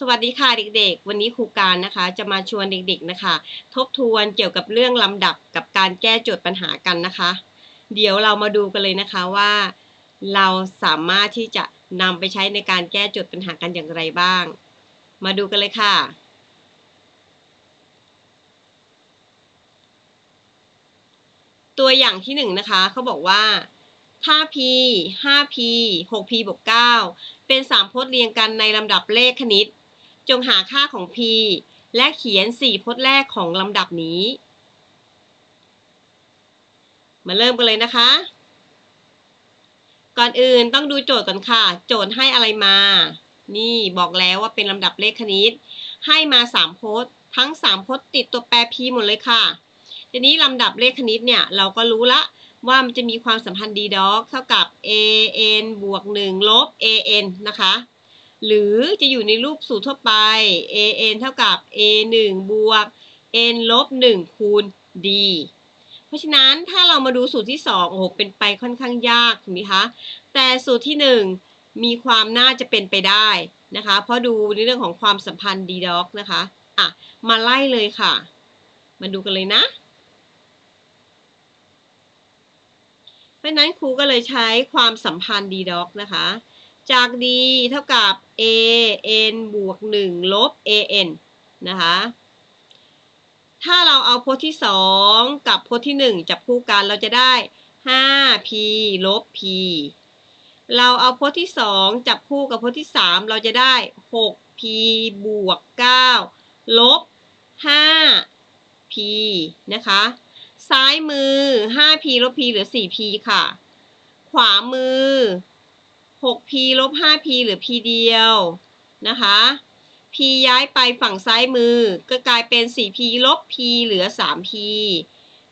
สวัสดีค่ะเด็กๆ วันนี้ครูการนะคะจะมาชวนเด็กๆนะคะ ทบทวนเกี่ยวกับเรื่องลำดับกับการแก้โจทย์ปัญหากันนะคะ เดี๋ยวเรามาดูกันเลยนะคะว่า เราสามารถที่จะนำไปใช้ในการแก้โจทย์ปัญหากันอย่างไรบ้าง มาดูกันเลยค่ะ ตัวอย่างที่หนึ่งนะคะเขาบอกว่าถ้า p 5p 6p บวก9เป็น3พจน์เรียงกันในลำดับเลขคณิต จงหาค่าของ p และเขียน 4 พจน์แรกของลำดับนี้ มาเริ่มกันเลยนะคะ ก่อนอื่นต้องดูโจทย์ก่อนค่ะ โจทย์ให้อะไรมา นี่บอกแล้วว่าเป็นลำดับเลขคณิต ให้มา 3 พจน์ ทั้ง 3 พจน์ติดตัวแปร p หมดเลยค่ะ ทีนี้ลำดับเลขคณิตเนี่ย เราก็รู้ละว่ามันจะมีความสัมพันธ์ d ด็อกเท่ากับ a n บวก1ลบ a n นะคะ หรือจะอยู่ในรูปสูตรทั่วไป a n เท่ากับ a 1บวก n ลบ1คูณ d เพราะฉะนั้นถ้าเรามาดูสูตรที่2โอ้โหเป็นไปค่อนข้างยากถูกไหมคะ แต่สูตรที่ 1 มีความน่าจะเป็นไปได้นะคะ เพราะดูในเรื่องของความสัมพันธ์ d ด็อกนะคะอะมาไล่เลยค่ะ มาดูกันเลยนะ เพราะฉะนั้นครูก็เลยใช้ความสัมพันธ์ d ด็อกนะคะ จาก d เท่ากับ a n บวก 1 ลบ a n นะคะ ถ้าเราเอาพจน์ที่ 2 กับพจน์ที่ 1 จับคู่กันเราจะได้ 5p ลบ p เราเอาพจน์ที่ 2 จับคู่กับพจน์ที่ 3 เราจะได้ 6p บวก 9 ลบ 5p นะคะ ซ้ายมือ 5p ลบ p เหลือ 4p ค่ะ ขวามือ 6p ลบ 5p เหลือ p เดียวนะคะ p ย้ายไปฝั่งซ้ายมือ ก็กลายเป็น 4p ลบ p เหลือ 3p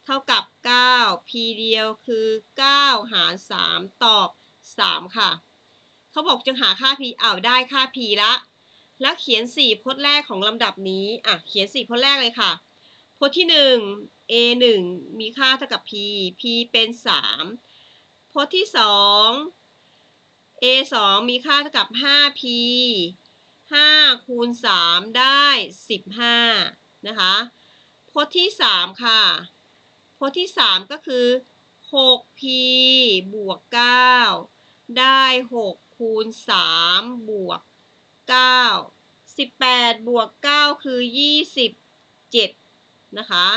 เท่ากับ 9 p เดียวคือ 9 หาร 3 ตอบ 3 ค่ะ เขาบอกจะหาค่า p อ้าวได้ค่า p ละ แล้วเขียน 4 พจน์แรกของลำดับนี้ อะ เขียน 4 พจน์แรกเลยค่ะ พจน์ที่ 1 a 1มีค่าเท่ากับ p p เป็น 3 พจน์ที่ 2 a 2มีค่าเท่ากับ 5p 5คูณ3ได้15นะคะพจน์ที่3ค่ะ พจน์ที่3ก็คือ 6p บวก9ได้6คูณ3บวก9 18บวก9คือ27นะคะ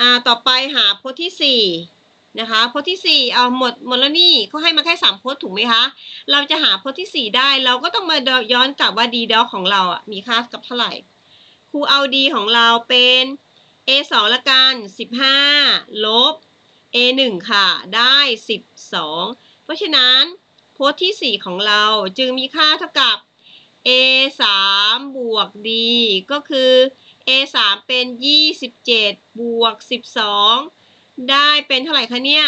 อ่า ต่อไปหาพจน์ที่4 นะคะพจน์ที่ 4 เอาหมดหมดแล้วนี่เขาให้มาแค่3พจน์ถูกไหมคะ เราจะหาพจน์ที่ 4 ได้ เราก็ต้องมาย้อนกลับว่า d ดอของเราอะมีค่ากับเท่าไหร่ครูเอา d ของเราเป็น a 2ละกัน 15 ลบ a 1ค่ะ ได้ 12 เพราะฉะนั้นพจน์ที่ 4 ของเราจึงมีค่าเท่ากับ a 3บวก d ก็คือ a 3เป็น 27 บวก 12 ได้เป็นเท่าไหร่คะเนี่ย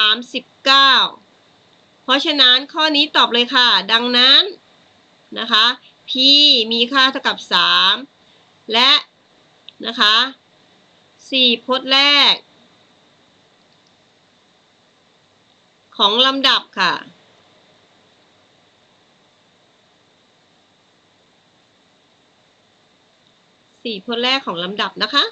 39เพราะฉะนั้นข้อนี้ตอบเลยค่ะ ดังนั้นนะคะ p มีค่าเท่ากับ3และนะคะ4พจน์แรก ของลำดับค่ะ สี่พจน์แรกของลำดับนะคะ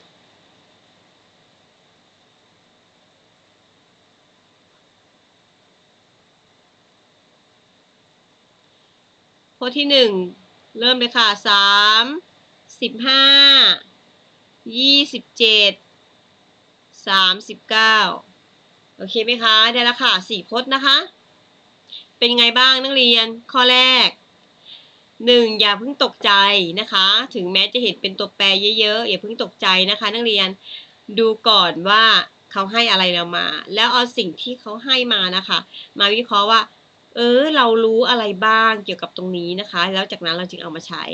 พจน์ที่หนึ่งเริ่มเลยค่ะสามสิบห้ายี่สิบเจ็ดสามสิบเก้าโอเคไหมคะ ได้แล้วค่ะสี่พจน์นะคะ เป็นไงบ้างนักเรียนข้อแรกหนึ่งอย่าเพิ่งตกใจนะคะ ถึงแม้จะเห็นเป็นตัวแปรเยอะๆอย่าเพิ่งตกใจนะคะ นักเรียนดูก่อนว่าเขาให้อะไรเรามา แล้วเอาสิ่งที่เขาให้มานะคะ มาวิเคราะห์ว่า เออ เรารู้อะไรบ้างเกี่ยวกับตรงนี้นะคะ แล้วจากนั้นเราจึงเอามาใช้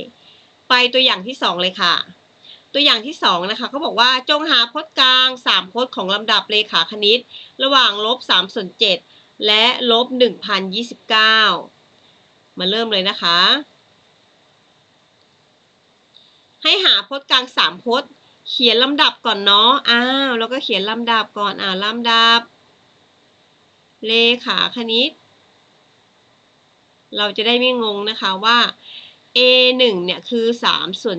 ไปตัวอย่างที่สองเลยค่ะ ตัวอย่างที่สองนะคะเขาบอกว่าจงหาพจน์กลางสามพจน์ของลำดับเลขาคณิต ระหว่างลบสามส่วนเจ็ดและลบหนึ่งพันยี่สิบเก้ามาเริ่มเลยนะคะ ให้หาพจน์กลางสามพจน์ เขียนลำดับก่อนเนาะอ้าวแล้วก็เขียนลำดับก่อนอ่าลำดับ เลขาคณิต เราจะได้ไม่งงนะคะว่า a 1เนี่ยคือ 3 ส่วน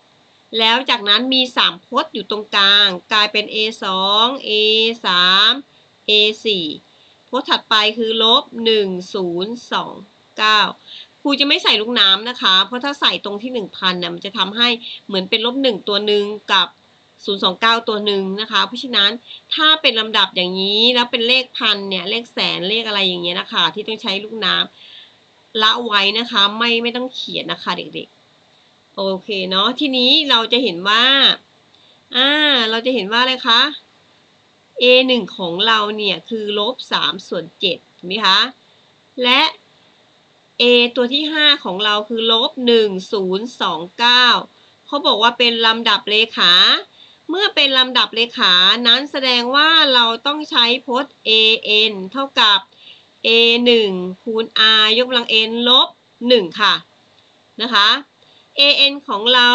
7 แล้วจากนั้นมี 3 พจน์อยู่ตรงกลาง กลายเป็น a 2 a 3 a 4พจน์ถัดไปคือลบ 1 0 2 9ครูจะไม่ใส่ลูกน้ำนะคะ เพราะถ้าใส่ตรงที่ 1,000เนี่ยมันจะทำให้เหมือนเป็นลบ 1 ตัวหนึ่งกับ 029 ตัวหนึ่งนะคะ เพราะฉะนั้นถ้าเป็นลำดับอย่างนี้แล้วเป็นเลขพันเนี่ยเลขแสนเลขอะไรอย่างเงี้ยนะคะที่ต้องใช้ลูกน้ำ ละไว้นะคะ ไม่ไม่ต้องเขียนนะคะ เด็กๆ โอเคเนาะทีนี้เราจะเห็นว่าอ่าเราจะเห็นว่าอะไรคะ a 1ของเราเนี่ยคือลบ3ส่วน7ถูกไหมคะและ a ตัวที่ 5 ของเราคือลบ1 0 2 9เขาบอกว่าเป็นลำดับเลขา เมื่อเป็นลำดับเลขานั้นแสดงว่าเราต้องใช้พจน์ a n เท่ากับ a 1คูณ r ยกกำลัง n ลบ 1 ค่ะ นะคะ a n ของเรา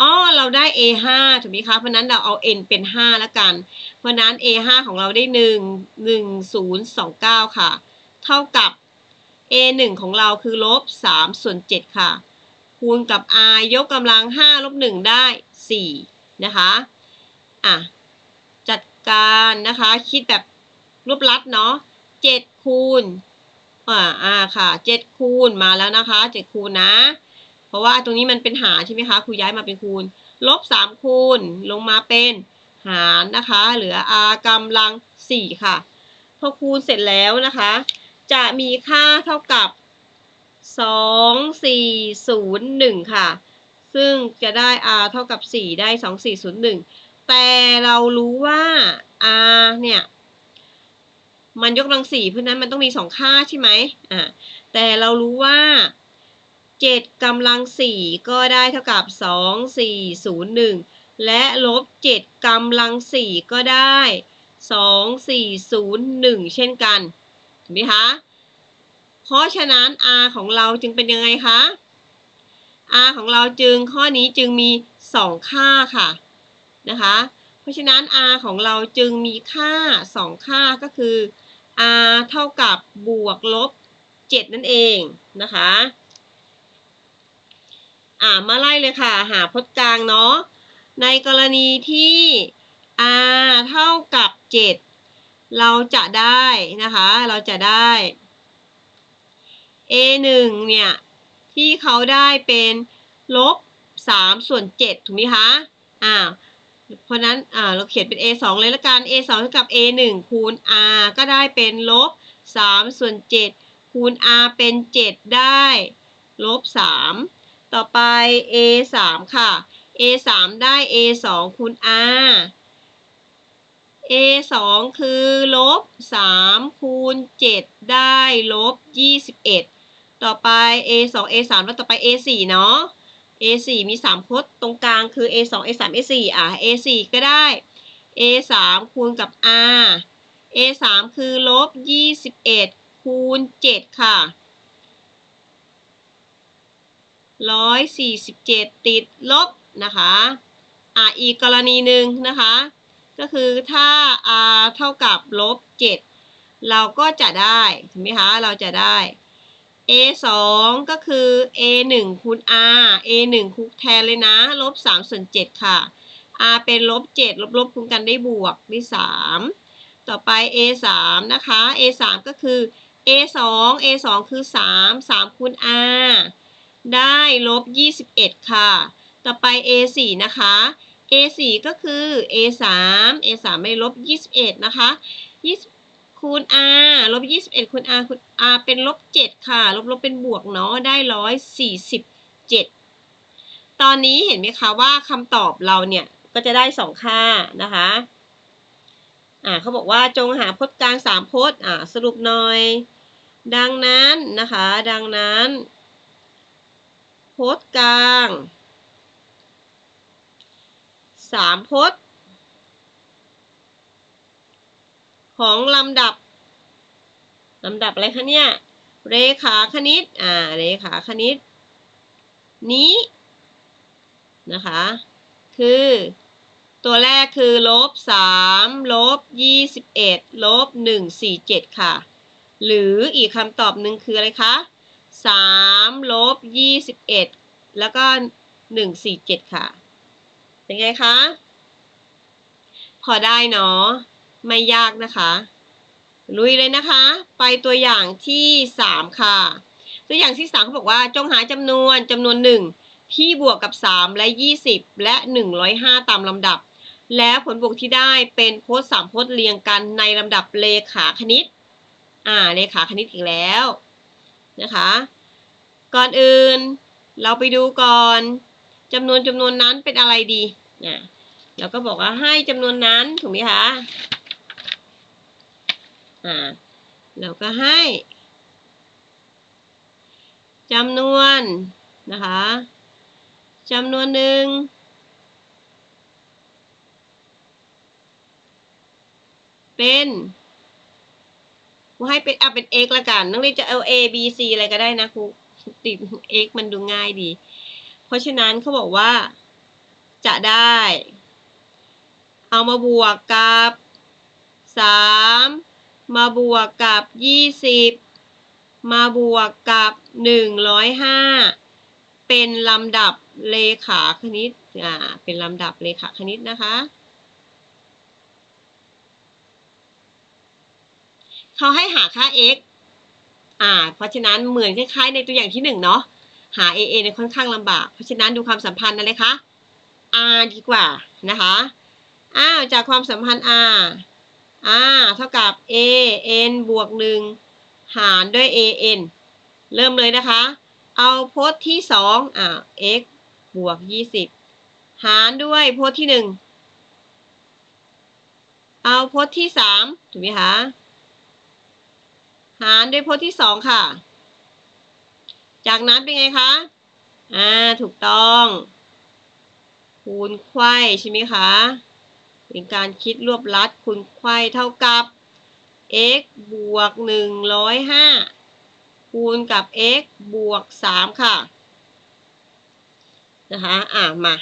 อ๋อเราได้ a 5ถูกไหมคะ เพราะนั้นเราเอา n เป็น 5 แล้วกัน เพราะนั้น a 5ของเราได้ 1 1 0 2 9 ค่ะ เท่ากับ a 1ของเราคือลบ 3 ส่วน 7 ค่ะ คูณกับ r ยกกำลัง 5 ลบ 1 ได้ 4 นะคะ อะ จัดการนะคะ คิดแบบรวบลัดเนาะ7 คูณอ่าอ่าค่ะ7คูณมาแล้วนะคะ7คูณนะ เพราะว่าตรงนี้มันเป็นหารใช่ไหมคะครูย้ายมาเป็นคูณ ลบ3คูณลงมาเป็นหารนะคะ เหลือ r กำลัง4ค่ะ พอคูณเสร็จแล้วนะคะ จะมีค่าเท่ากับ2 4 0 1ค่ะ ซึ่งจะได้ r เท่ากับ4ได้2 4 0 1แต่เรารู้ว่า r เนี่ย มันยกกำลังสี่เพราะนั้นมันต้องมีสองค่าใช่ไหมอ่าแต่เรารู้ว่าเจ็ดกำลังสี่ก็ได้เท่ากับสองสี่ศูนย์หนึ่งและลบเจ็ดกำลังสี่ก็ได้สองสี่ศูนย์หนึ่งเช่นกันถูกไหมคะเพราะฉะนั้น r ของเราจึงเป็นยังไงคะ r ของเราจึงข้อนี้จึงมีสองค่าค่ะนะคะ เพราะฉะนั้น r ของเราจึงมีค่า2ค่าก็คือ r เท่ากับบวกลบ 7 นั่นเองนะคะ อ่ามาไล่เลยค่ะ หาพจน์กลางเนาะ ในกรณีที่ r เท่ากับ 7 เราจะได้นะคะ เราจะได้ a 1เนี่ย ที่เขาได้เป็นลบ3ส่วน7ถูกไหมคะ อ่า เพราะนั้นอ่าเราเขียนเป็น a 2เลยละกัน a 2เท่ากับ a 1คูณ r ก็ได้เป็นลบ3ส่วน7คูณ r เป็น 7 ได้ลบ3ต่อไป a 3ค่ะ a 3ได้ a 2คูณ r a 2คือลบ3คูณ 7 ได้ลบ21 ต่อไป a 2 a 3แล้วต่อไป a 4เนาะ a 4 มี3พจน์ตรงกลางคือ a 2 a 3 a 4 อะ a 4 ก็ได้ a 3 คูณกับ r a 3 คือลบ21คูณ7ค่ะ147ติดลบนะคะ อะอีกกรณีหนึ่งนะคะ ก็คือถ้า r เท่ากับลบ7เราก็จะได้ถูกไหมคะ เราจะได้ a 2ก็คือ a 1คูณ r a 1คูณแทนเลยนะลบ3ส่วน7ค่ะ r เป็นลบ7ลบลบคูณกันได้บวกได้3ต่อไป a 3นะคะ a 3ก็คือ a 2 a 2คือ 3 3คูณ r ได้ลบ21 ค่ะ ต่อไป a 4นะคะ a 4ก็คือ a 3 a 3ไม่ลบ21นะคะ20 คูณ r ลบ21คูณ r คูณ r เป็นลบ7ค่ะ ลบลบเป็นบวกเนาะ ได้147ตอนนี้เห็นไหมคะว่าคำตอบเราเนี่ยก็จะได้สองค่านะคะ อ่าเขาบอกว่าจงหาพจน์กลางสามพจน์ อ่าสรุปหน่อย ดังนั้นนะคะ ดังนั้น พจน์กลางสามพจน์ ของลำดับลำดับอะไรคะเนี่ย เรขาคณิต อ่า เรขาคณิต นี้ นะคะ คือ ตัวแรกคือลบ3ลบ21ลบ147ค่ะ หรืออีกคำตอบหนึ่งคืออะไรคะ3ลบยี่สิบเอ็ดแล้วก็หนึ่งสี่เจ็ดค่ะ เป็นไงคะ พอได้เนาะ ไม่ยากนะคะ ลุยเลยนะคะ ไปตัวอย่างที่สามค่ะ ตัวอย่างที่สามเขาบอกว่าจงหาจำนวนจำนวนหนึ่งที่บวกกับสามและยี่สิบและหนึ่งร้อยห้าตามลำดับ แล้วผลบวกที่ได้เป็นโพสต์สามโพสต์เรียงกันในลำดับเลขาคณิต อ่า เลขาคณิตอีกแล้วนะคะ ก่อนอื่นเราไปดูก่อนจำนวนจำนวนนั้นเป็นอะไรดีนะเราก็บอกว่าให้จำนวนนั้นถูกไหมคะ อ่าเราก็ให้จำนวนนะคะจำนวนหนึ่งเป็นครูให้เป็นอะเป็น x ละกันนักเรียนจะเอา a b c อะไรก็ได้นะครูติด x มันดูง่ายดี เพราะฉะนั้นเขาบอกว่า จะได้ เอามาบวกกับสาม มาบวกกับยี่สิบมาบวกกับหนึ่งร้อยห้าเป็นลำดับเลขาคณิตอ่าเป็นลำดับเลขาคณิตนะคะเขาให้หาค่า x อ่า เพราะฉะนั้นเหมือนคล้ายๆ ในตัวอย่างที่หนึ่งเนาะ หา aa เนี่ยค่อนข้างลำบาก เพราะฉะนั้นดูความสัมพันธ์นั่นเลยคะ r ดีกว่านะคะ อ้าว จากความสัมพันธ์ r r เท่ากับ a n บวกหนึ่งหารด้วย a n เริ่มเลยนะคะ เอาพจน์ที่สองอ่า x บวกยี่สิบหารด้วยพจน์ที่หนึ่งเอาพจน์ที่สามถูกไหมคะหารด้วยพจน์ที่สองค่ะ จากนั้นเป็นไงคะอ่าถูกต้องคูณไขว้ใช่ไหมคะ เป็นการคิดรวบลัดคูณไขว้เท่ากับ x บวกหนึ่งร้อยห้าคูณกับ x บวกสามค่ะ นะคะ อ่ามา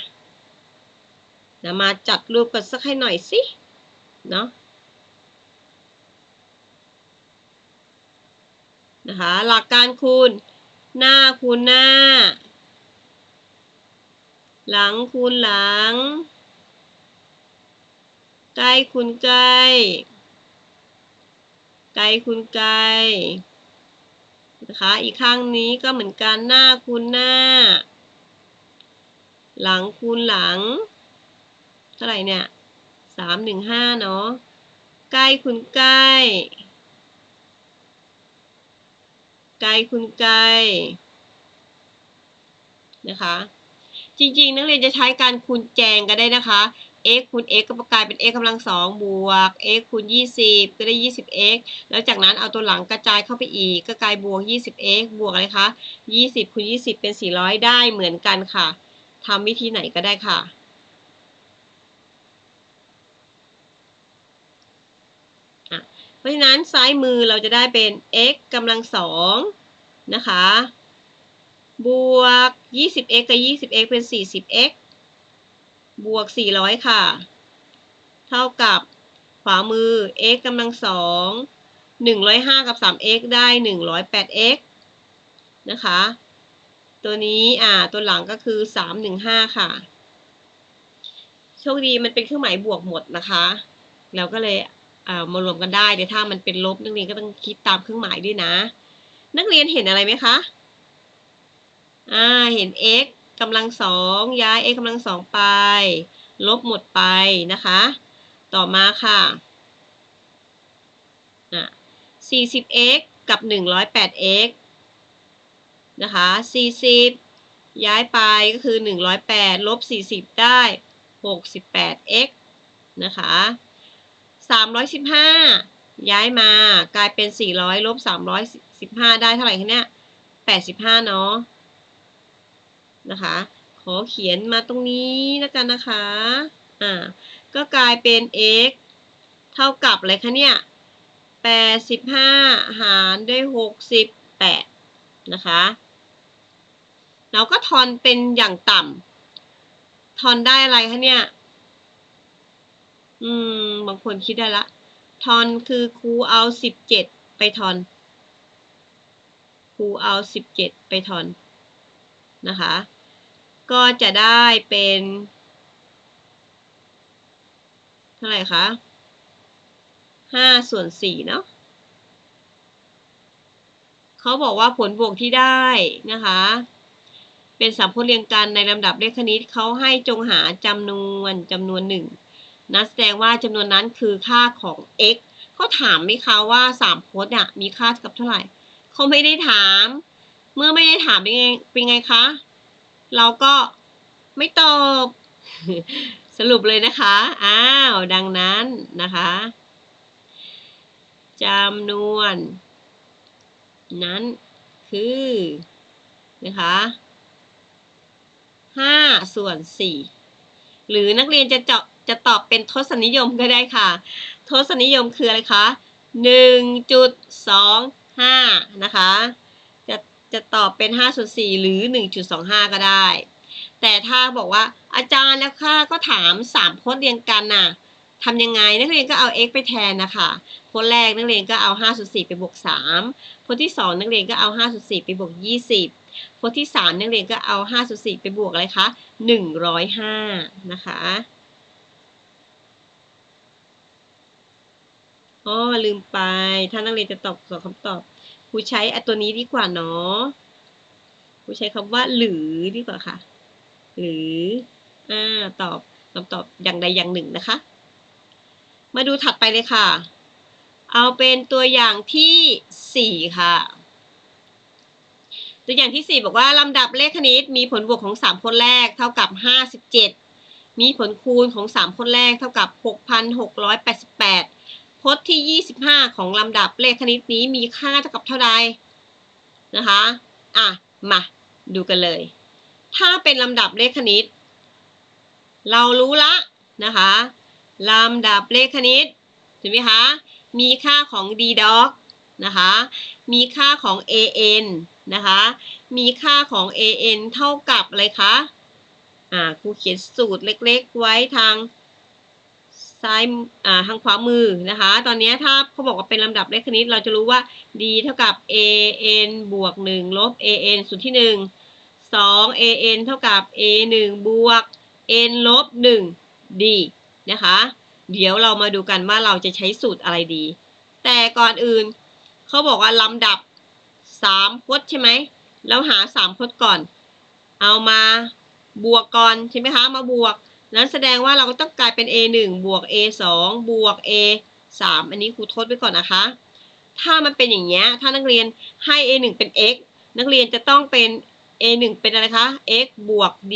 เดี๋ยวมาจัดรูปกันสักให้หน่อยสิ เนาะนะคะ หลักการคูณ หน้าคูณหน้า หลังคูณหลัง ใกล้คูณใกล้ไกลคูณไกลนะคะ อีกข้างนี้ก็เหมือนกันหน้าคูณหน้า หลังคูณหลัง เท่าไหร่เนี่ยสามหนึ่งห้าเนาะใกล้คูณใกล้ไกลคูณไกลนะคะ จริงๆ นักเรียนจะใช้การคูณแจงก็ได้นะคะ x คูณ x ก็กลายเป็น x กำลังสองบวก x คูณ 20 ก็ได้ 20x แล้วจากนั้นเอาตัวหลังกระจายเข้าไปอีก ก็กลายบวก 20x บวกอะไรคะ 20คูณ20 เป็น 400 ได้เหมือนกันค่ะทำวิธีไหนก็ได้ค่ะเพราะฉะนั้นซ้ายมือเราจะได้เป็น x กำลังสองนะคะ บวก 20x กับ 20x เป็น 40x บวก 400 ค่ะ เท่ากับขวามือ x กำลังสอง105 กับ 3x ได้ 108x นะคะ ตัวนี้อ่าตัวหลังก็คือ 315 ค่ะ โชคดีมันเป็นเครื่องหมายบวกหมดนะคะ เราก็เลยอ่ามารวมกันได้เดี๋ยวถ้ามันเป็นลบนักเรียนก็ต้องคิดตามเครื่องหมายด้วยนะ นักเรียนเห็นอะไรไหมคะ อ่า เห็น x กำลังสองย้าย x กำลังสองไป ลบหมดไปนะคะ ต่อมาค่ะอะ 40x กับ 108x นะคะ40ย้ายไปก็คือ108ลบ40ได้ 68x นะคะ315ย้ายมากลายเป็น400ลบ315ได้เท่าไหร่คะเนี่ย85เนาะ นะคะ ขอเขียนมาตรงนี้แล้วกันนะคะ อ่า ก็กลายเป็น x เท่ากับอะไรคะเนี่ย 85 หารด้วย 68 นะคะ เราก็ทอนเป็นอย่างต่ำ ทอนได้อะไรคะเนี่ย อืม บางคนคิดได้ละ ทอนคือครูเอา 17 ไปทอน ครูเอา 17 ไปทอน นะคะ ก็จะได้เป็น เท่าไหร่คะห้าส่วนสี่เนาะเขาบอกว่าผลบวกที่ได้นะคะ เป็นสามพจน์เรียงกันในลำดับเลขคณิตเขาให้จงหาจำนวนจำนวนหนึ่งนะแสดงว่าจำนวนนั้นคือค่าของ x เขาถามไหมคะว่าสามพจน์เนี่ยมีค่าเท่ากับเท่าไหร่เขาไม่ได้ถามเเมื่อไม่ได้ถามเป็นไงเป็นไงคะ เราก็ไม่ตอบ สรุปเลยนะคะ อ้าว ดังนั้นนะคะจำนวน นั้นคือนะคะห้าส่วนสี่หรือนักเรียนจะเจาะจะตอบเป็นทศนิยมก็ได้ค่ะ ทศนิยมคืออะไรคะหนึ่งจุดสองห้านะคะ จะตอบเป็นห้าส่วนสี่หรือหนึ่งจุดสองห้าก็ได้ แต่ถ้าบอกว่าอาจารย์แล้วค่ะก็ถามสามพจน์เรียงกันน่ะทำยังไงนักเรียนก็เอา x ไปแทนนะคะพจน์แรกนักเรียนก็เอา5ส่วน4ไปบวก 3พจน์ที่ 2 นักเรียนก็เอา5ส่วน4ไปบวก 20พจน์ที่ 3 นักเรียนก็เอา5ส่วน4ไปบวกอะไรคะ105 นะคะอ๋อลืมไป ถ้านักเรียนจะตอบสองคำตอบ ครูใช้อตัวนี้ดีกว่าเนาะครูใช้คำว่าหรือดีกว่าค่ะ หรืออ่าตอบคำตอบอย่างใดอย่างหนึ่งนะคะ มาดูถัดไปเลยค่ะ เอาเป็นตัวอย่างที่สี่ค่ะ ตัวอย่างที่สี่บอกว่าลำดับเลขคณิตมีผลบวกของสามคนแรกเท่ากับห้าสิบเจ็ดมีผลคูณของสามคนแรกเท่ากับหกพันหกร้อยแปดสิบแปด พจน์ที่ยี่สิบห้าของลำดับเลขคณิตนี้มีค่าเท่ากับเท่าใดนะคะ อะ มา ดูกันเลย ถ้าเป็นลำดับเลขคณิต เรารู้ละนะคะลำดับเลขคณิตถูกไหมคะ มีค่าของ d dog นะคะ มีค่าของ an นะคะ มีค่าของ an เท่ากับอะไรคะ อ่า ครูเขียนสูตรเล็กๆ ไว้ทาง ซ้ายอ่าทางขวามือนะคะ ตอนนี้ถ้าเขาบอกว่าเป็นลำดับเลขคณิต เราจะรู้ว่า d เท่ากับ an บวก1ลบ an ส่วนที่ 1 2 an เท่ากับ a 1บวก n ลบ1 d นะคะ เดี๋ยวเรามาดูกันว่าเราจะใช้สูตรอะไรดี แต่ก่อนอื่นเขาบอกว่าลำดับสามพจน์ใช่ไหมเราหาสามพจน์ก่อน เอามาบวกก่อนใช่ไหมคะ มาบวก นั้นแสดงว่าเราก็ต้องกลายเป็น a 1 บวก a 2 บวก a 3 อันนี้ครูทดไปก่อนนะคะ ถ้ามันเป็นอย่างเงี้ย ถ้านักเรียนให้ a 1 เป็น x นักเรียนจะต้องเป็น a 1 เป็นอะไรคะ x บวก d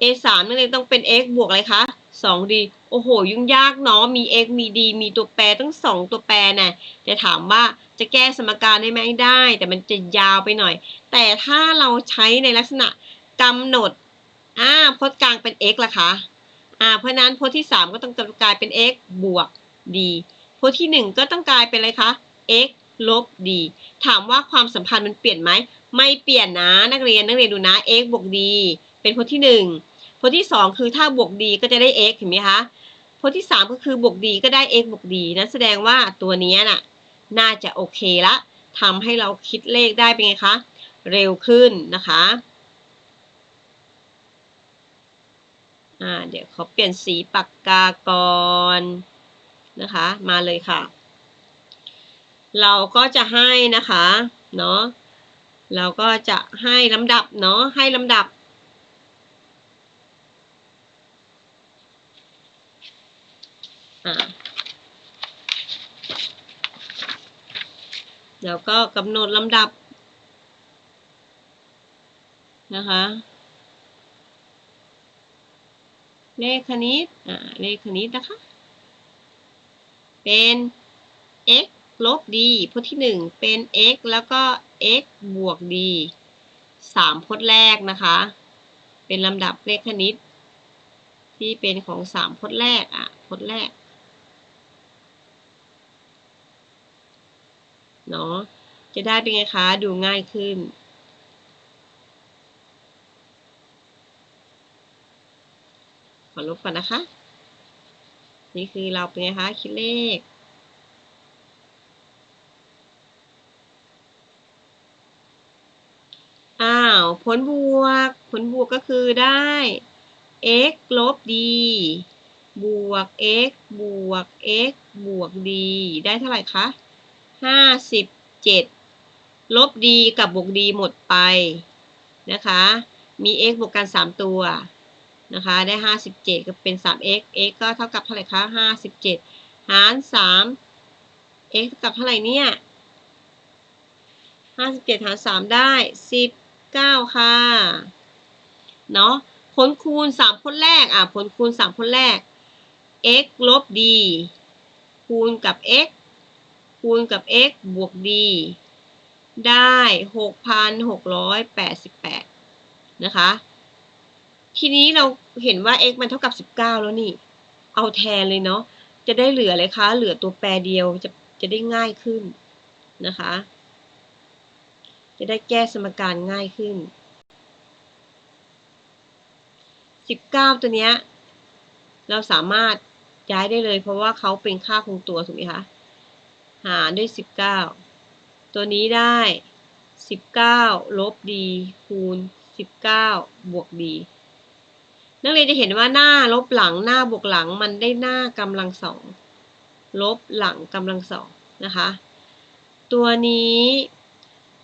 a 3 นักเรียนต้องเป็น x บวกอะไรคะสองดีโอ้โห ยุ่งยากเนาะ มี x มี d มีตัวแปรตั้งสองตัวแปรน่ะจะถามว่าจะแก้สมการได้ไหมได้ แต่มันจะยาวไปหน่อย แต่ถ้าเราใช้ในลักษณะกำหนด อ่าพจน์กลางเป็น x ล่ะคะอ่าเพราะนั้นพจน์ที่ 3 ก็ต้องกลายเป็น x บวก d พจน์ที่ 1 ก็ต้องกลายเป็นอะไรคะ x ลบ d ถามว่าความสัมพันธ์มันเปลี่ยนไหม ไม่เปลี่ยนนะนักเรียนนักเรียนดูนะ x บวก d เป็นพจน์ที่ 1พจน์ที่สองคือถ้าบวก d ก็จะได้ x เห็นไหมคะพจน์ที่สามก็คือบวก d ก็ได้ x บวก d นั้นแสดงว่าตัวนี้น่ะน่าจะโอเคละทำให้เราคิดเลขได้เป็นไงคะ เร็วขึ้นนะคะ อ่าเดี๋ยวเขาเปลี่ยนสีปากกาก่อนนะคะ มาเลยค่ะ เราก็จะให้นะคะเนาะเราก็จะให้ลำดับเนาะให้ลำดับแล้วก็กำหนดลำดับนะคะ เลขคณิตอ่าเลขคณิตนะคะ เป็น x ลบ d พจน์ที่ 1 เป็น x แล้วก็ x บวก d สามพจน์แรกนะคะ เป็นลำดับเลขคณิต ที่เป็นของสามพจน์แรกอะพจน์แรกเนาะจะได้เป็นไงคะ ดูง่ายขึ้น ขอ ลบก่อนนะคะ นี่คือเราเป็นไงคะ คิดเลข อ้าว ผลบวก ผลบวกก็คือได้ x ลบ d บวก x บวก x บวก d ได้เท่าไหร่คะห้าสิบเจ็ดลบ d กับบวก d หมดไปนะคะ มี x บวกกันสามตัว นะคะ ได้ห้าสิบเจ็ดก็เป็นสาม x x ก็เท่ากับเท่าไหร่คะห้าสิบเจ็ดหารสาม x เท่ากับเท่าไหร่เนี่ยห้าสิบเจ็ดหารสามได้สิบเก้าค่ะ เนาะผลคูณสามผลแรก อะ ผลคูณสามผลแรก x ลบ d คูณกับ x คูณกับ x บวก d ได้หกพันหกร้อยแปดสิบแปดนะคะ ทีนี้เราเห็นว่า x มันเท่ากับสิบเก้าแล้วนี่ เอาแทนเลยเนาะ จะได้เหลืออะไรคะ เหลือตัวแปรเดียวจะจะได้ง่ายขึ้นนะคะ จะได้แก้สมการง่ายขึ้น 19 ตัวเนี้ย เราสามารถย้ายได้เลย เพราะว่าเขาเป็นค่าคงตัวถูกไหมคะ หารด้วย 19 ตัวนี้ได้ 19 ลบ d คูณ 19 บวก d นักเรียนจะเห็นว่าหน้าลบหลังหน้าบวกหลังมันได้หน้ากำลังสองลบหลังกำลังสองนะคะ ตัวนี้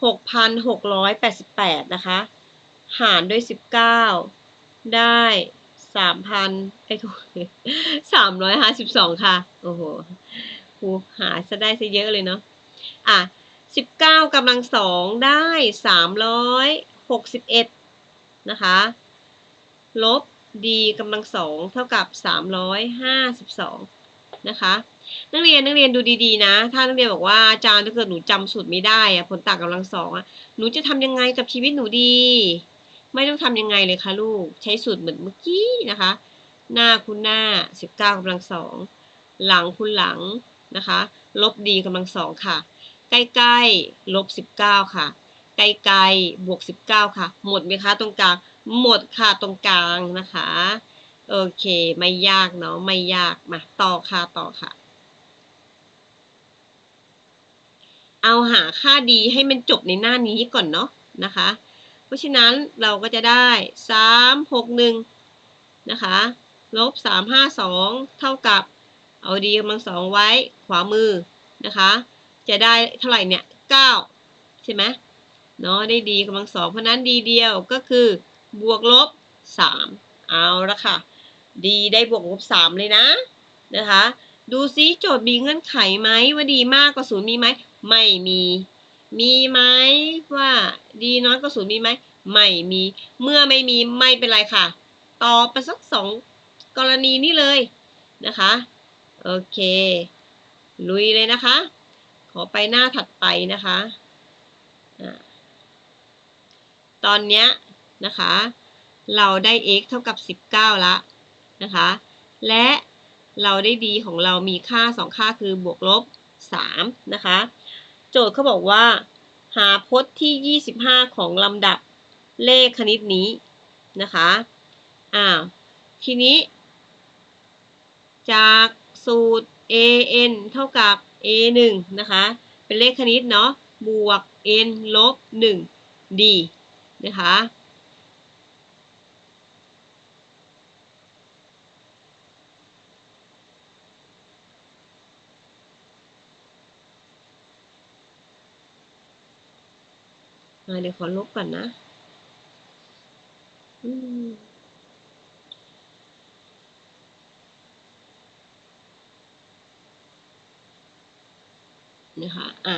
6,688 นะคะ หารด้วย 19 ได้สามพันไอ้ถูกสามร้อยห้าสิบสองค่ะ โอ้โหครูหาจะได้ซะเยอะเลยเนาะ อะสิบเก้ากำลังสองได้สามร้อยหกสิบเอ็ดนะคะ ลบ d กำลังสองเท่ากับสามร้อยห้าสิบสองนะคะนักเรียนนักเรียนดูดีๆนะ ถ้านักเรียนบอกว่าอาจารย์ถ้าเกิดหนูจำสูตรไม่ได้อะผลต่างกำลังสองอะหนูจะทำยังไงกับชีวิตหนูดี ไม่ต้องทำยังไงเลยค่ะลูกใช้สูตรเหมือนเมื่อกี้นะคะ หน้าคูณหน้า19กำลังสองหลังคูณหลังนะคะ ลบดีกำลังสองค่ะ ใกล้ๆลบ19ค่ะ ไกลๆบวก19ค่ะ หมดไหมคะตรงกลาง หมดค่ะตรงกลางนะคะ โอเค ไม่ยากเนาะไม่ยากมาต่อค่ะต่อค่ะ เอาหาค่าดีให้มันจบในหน้านี้ก่อนเนาะนะคะ เพราะฉะนั้นเราก็จะได้สามหกหนึ่งนะคะลบสามห้าสองเท่ากับ เอาดีกำลังสองไว้ขวามือนะคะ จะได้เท่าไหร่เนี่ยเก้าใช่ไหมเนาะได้ดีกำลังสองเพราะนั้นดีเดียวก็คือ บวกลบสามเอาละค่ะ ดีได้บวกลบสามเลยนะนะคะ ดูซิโจทย์มีเงื่อนไขไหมว่าดีมากกว่าศูนย์มีไหมไม่มี มีไหมว่าดีน้อยกว่าศูนย์มีไหมไม่มี เมื่อไม่มีไม่เป็นไรค่ะตอบไปสักสองกรณีนี้เลยนะคะ โอเค ลุยเลยนะคะ ขอไปหน้าถัดไปนะคะอะตอนเนี้ย นะคะ เราได้ x เท่ากับ 19ละนะคะ และเราได้ d ของเรามีค่า 2 ค่าคือบวกลบ 3 นะคะ โจทย์เขาบอกว่า หาพจน์ที่ 25 ของลำดับเลขคณิตนี้นะคะอ้าวทีนี้ จากสูตร an เท่ากับ a 1นะคะ เป็นเลขคณิตเนาะบวก n ลบ 1 d นะคะ เดี๋ยวขอลบก่อนนะอืมนะคะอะ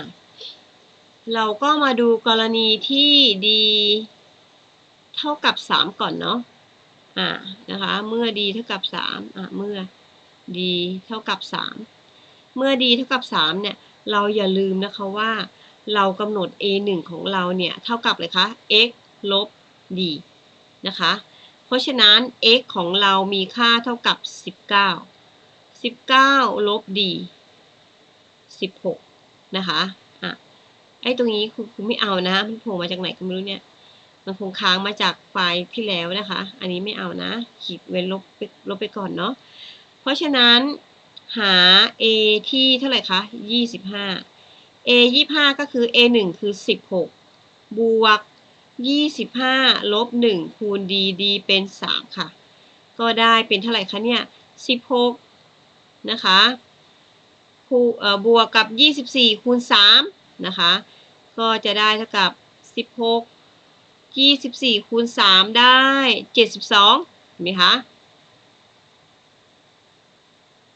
เราก็มาดูกรณีที่ d เท่ากับ 3 ก่อนเนาะอ่านะคะ เมื่อ d เท่ากับ 3อะเมื่อ d เท่ากับ 3 เมื่อ d เท่ากับ 3 เนี่ย เราอย่าลืมนะคะว่า เรากำหนด a 1ของเราเนี่ย เท่ากับเลยคะ x ลบ d นะคะ เพราะฉะนั้น x ของเรามีค่าเท่ากับ 19 19 ลบ d 16 นะคะอะไอ้ตรงนี้คุณคุณไม่เอานะ มันโผล่มาจากไหนก็ไม่รู้เนี่ย มันคงค้างมาจากไฟล์ที่แล้วนะคะ อันนี้ไม่เอานะ ขีดเว้นลบไปลบไปก่อนเนาะ เพราะฉะนั้นหา a ที่เท่าไหร่คะ 25 a 25ก็คือ a 1คือ16บวกยี่สิบห้าลบหนึ่งคูณ d d เป็นสามค่ะ ก็ได้เป็นเท่าไหร่คะเนี่ยสิบหกนะคะคูเอ่อบวกกับยี่สิบสี่คูณสามนะคะ ก็จะได้เท่ากับสิบหกยี่สิบสี่คูณสามได้เจ็ดสิบสองเห็นไหมคะ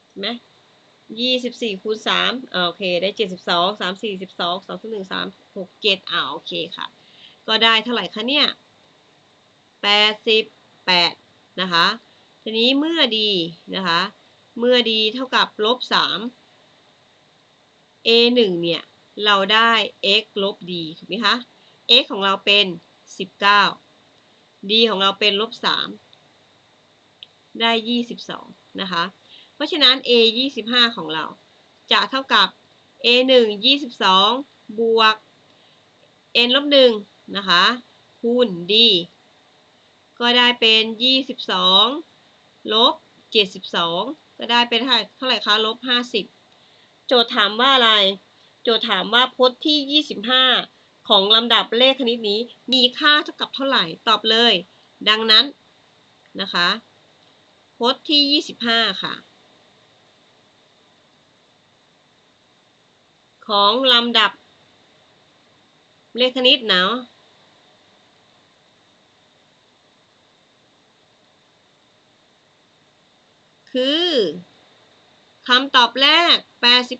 เห็นไหม ยี่สิบสี่คูณสามโอเค ได้เจ็ดสิบสองสามสี่สิบสองสองหนึ่งสามหกเจ็ดอ่าโอเคค่ะ ก็ได้เท่าไหร่คะเนี่ยแปดสิบแปดนะคะ ทีนี้เมื่อดีนะคะ เมื่อดีเท่ากับลบสาม a หนึ่งเนี่ย เราได้ x ลบ d ถูกไหมคะ x ของเราเป็นสิบเก้า d ของเราเป็นลบสาม ได้ยี่สิบสองนะคะ เพราะฉะนั้น a ยี่สิบห้าของเรา จะเท่ากับ a หนึ่งยี่สิบสองบวก n ลบหนึ่งนะคะ คูณ d ก็ได้เป็นยี่สิบสองลบเจ็ดสิบสองก็ได้เป็นเท่าไหร่คะ ลบห้าสิบโจทย์ถามว่าอะไร โจทย์ถามว่าพจน์ที่ยี่สิบห้าของลำดับเลขคณิตนี้มีค่าเท่ากับเท่าไหร่ ตอบเลย ดังนั้นนะคะพจน์ที่ยี่สิบห้าค่ะ ของลำดับ เลขคณิตเนาะคือคำตอบแรก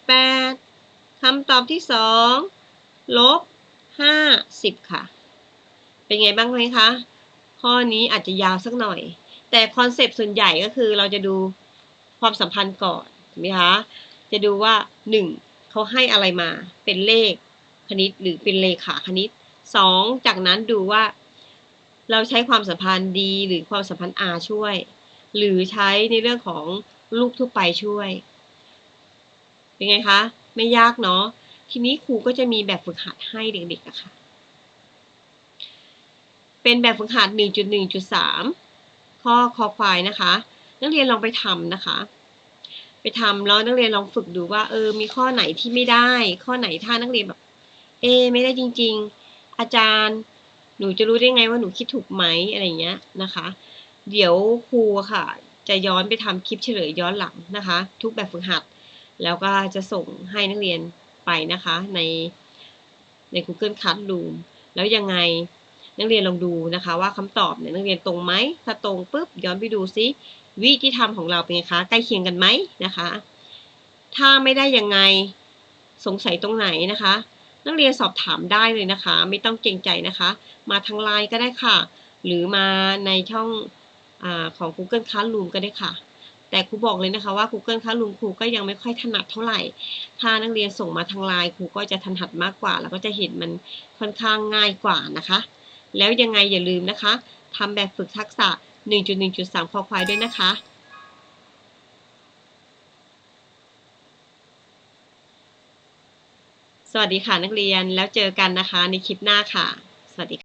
88 คำตอบที่สองลบ 50 ค่ะ เป็นไงบ้างไหมคะ ข้อนี้อาจจะยาวสักหน่อย แต่คอนเซปต์ส่วนใหญ่ก็คือเราจะดูความสัมพันธ์ก่อน ถูกไหมคะ จะดูว่า 1. เขาให้อะไรมาเป็นเลขคณิตหรือเป็นเลขาคณิต 2. จากนั้นดูว่า เราใช้ความสัมพันธ์ดีหรือความสัมพันธ์ R ช่วย หรือใช้ในเรื่องของลูกทั่วไปช่วย เป็นไงคะ ไม่ยากเนาะทีนี้ครูก็จะมีแบบฝึกหัดให้เด็กๆอะค่ะ เป็นแบบฝึกหัด 1.1.3 ข้อคอควายนะคะ นักเรียนลองไปทำนะคะ ไปทำแล้วนักเรียนลองฝึกดูว่า เออ มีข้อไหนที่ไม่ได้ ข้อไหนถ้านักเรียนแบบ เอ ไม่ได้จริง ๆ อาจารย์ หนูจะรู้ได้ไงว่าหนูคิดถูกไหมอะไรเงี้ยนะคะ เดี๋ยวครูค่ะ จะย้อนไปทำคลิปเฉลยย้อนหลังนะคะ ทุกแบบฝึกหัด แล้วก็จะส่งให้นักเรียนไปนะคะในใน Google Classroom แล้วยังไง นักเรียนลองดูนะคะ ว่าคำตอบเนี่ยนักเรียนตรงไหมถ้าตรงปุ๊บย้อนไปดูซิวิธีทำของเราเป็นไงคะใกล้เคียงกันไหมนะคะ ถ้าไม่ได้ยังไงสงสัยตรงไหนนะคะ นักเรียนสอบถามได้เลยนะคะ ไม่ต้องเกรงใจนะคะ มาทางไลน์ก็ได้ค่ะ หรือมาในช่องอของ Google Classroom ก็ได้ค่ะ แต่ครูบอกเลยนะคะว่า Google Classroom ครูก็ยังไม่ค่อยถนัดเท่าไหร่ ถ้านักเรียนส่งมาทางไลน์ครูก็จะถนัดมากกว่า แล้วก็จะเห็นมันค่อนข้างง่ายกว่านะคะ แล้วยังไงอย่าลืมนะคะทำแบบฝึกทักษะ 1.1.3 คอควายด้วยนะคะ สวัสดีค่ะนักเรียนแล้วเจอกันนะคะในคลิปหน้าค่ะ สวัสดีค่ะ